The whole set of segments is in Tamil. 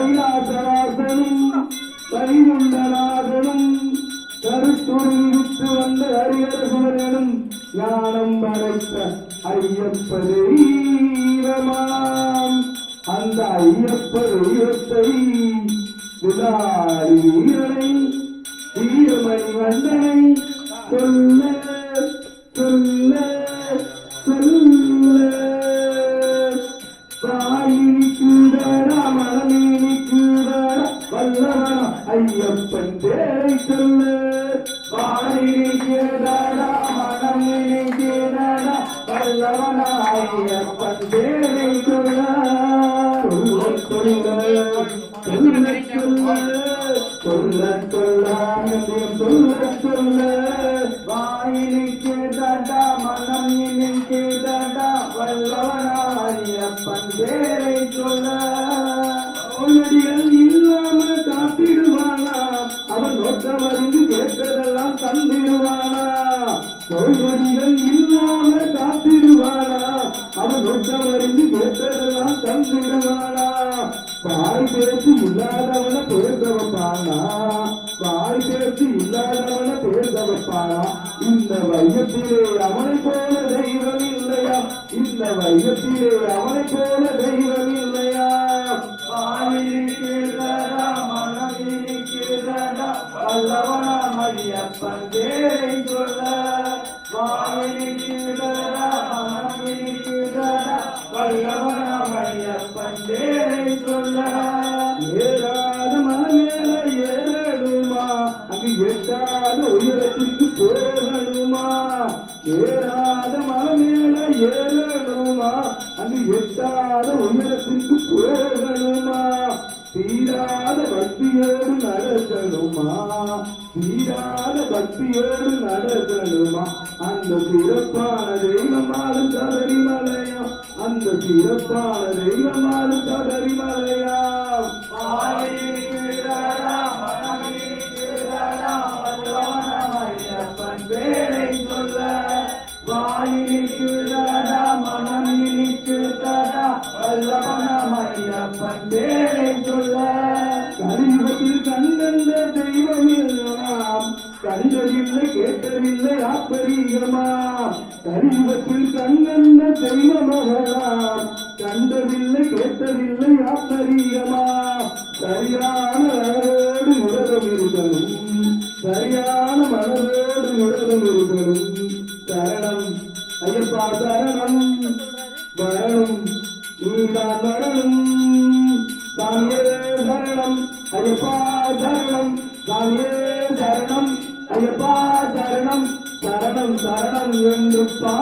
கருணாசராசனும் பரிகுண்டநாதனும் கருத்துருவிட்டு வந்த ஹரிகர சுவரனும் ஞானம் படைத்த ஐயப்ப தெய்வமாம் அந்த ஐயப்ப தெய்வத்தை விதாரி வீரனை வீரமணி வந்தனை கொல்ல துள்ளு வாடிடா மனமிடா வல்லவனாயப்பன் தேவை துள்ள வாய் பேச்சு இல்லாதவன பேச வைப்பானா வாய் பேச்சு இல்லாதவன பேச இந்த வையத்திலே அவனை போல தெய்வம் இல்லையா? இந்த வையத்திலே அவனை நீராட பக்தியோடு நடக்கணுமா? அந்த சிறப்பான தெய்வமாறு சபரிமலையா? அந்த சிறப்பான தெய்வமாறு சபரிமலையா? கலியுகத்தில் கண்டந்த தெய்வமகளாம்? கண்டதில்லை கேட்டதில்லை ஆத்தரியமா சரியான மனதோடு உலகம் இருக்கணும் சரியான மனதோடு உலகம் இருக்கணும் சரணம் ஐயப்பா சரணம் வரணும் நீதான் வரணும் தாயே சரணம் ஐயப்பா சரணம் தாயே சரணம் ஐயப்பா சரணம் சரணம் சரணம் என்று பா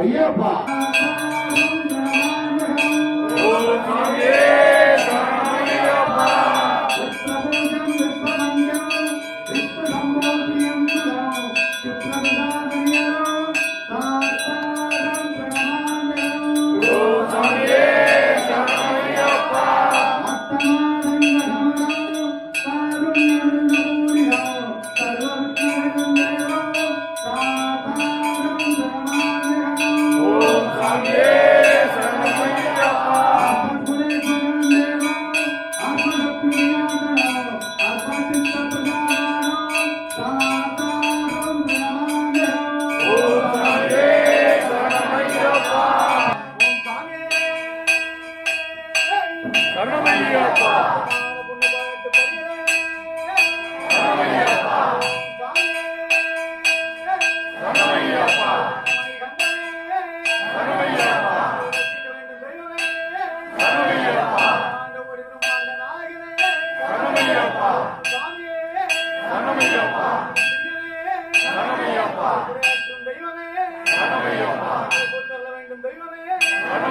ஐயப்பா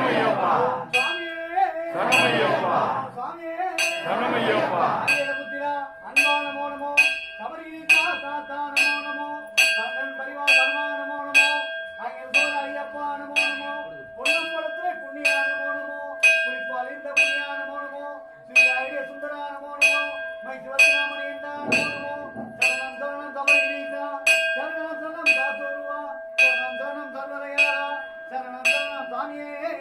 சரணமையப்பா. சரணமையப்பா. சரணமையப்பா. அன்பா நமோ நமோ கபடிகா தாத்தா நமோ நமோ கண்ணன் பரிவா கர்மா நமோ நமோ அங்கில் ஐயப்பா நமோ நமோ பொன்னம்பலத்திலே புண்ணியா நமோ நமோ இந்த புண்ணியா நமோ நமோ ஸ்ரீ ஐடிய சுந்தரா நமோ நமோ மை சிவத்திராமணி என்றா நமோ நமோ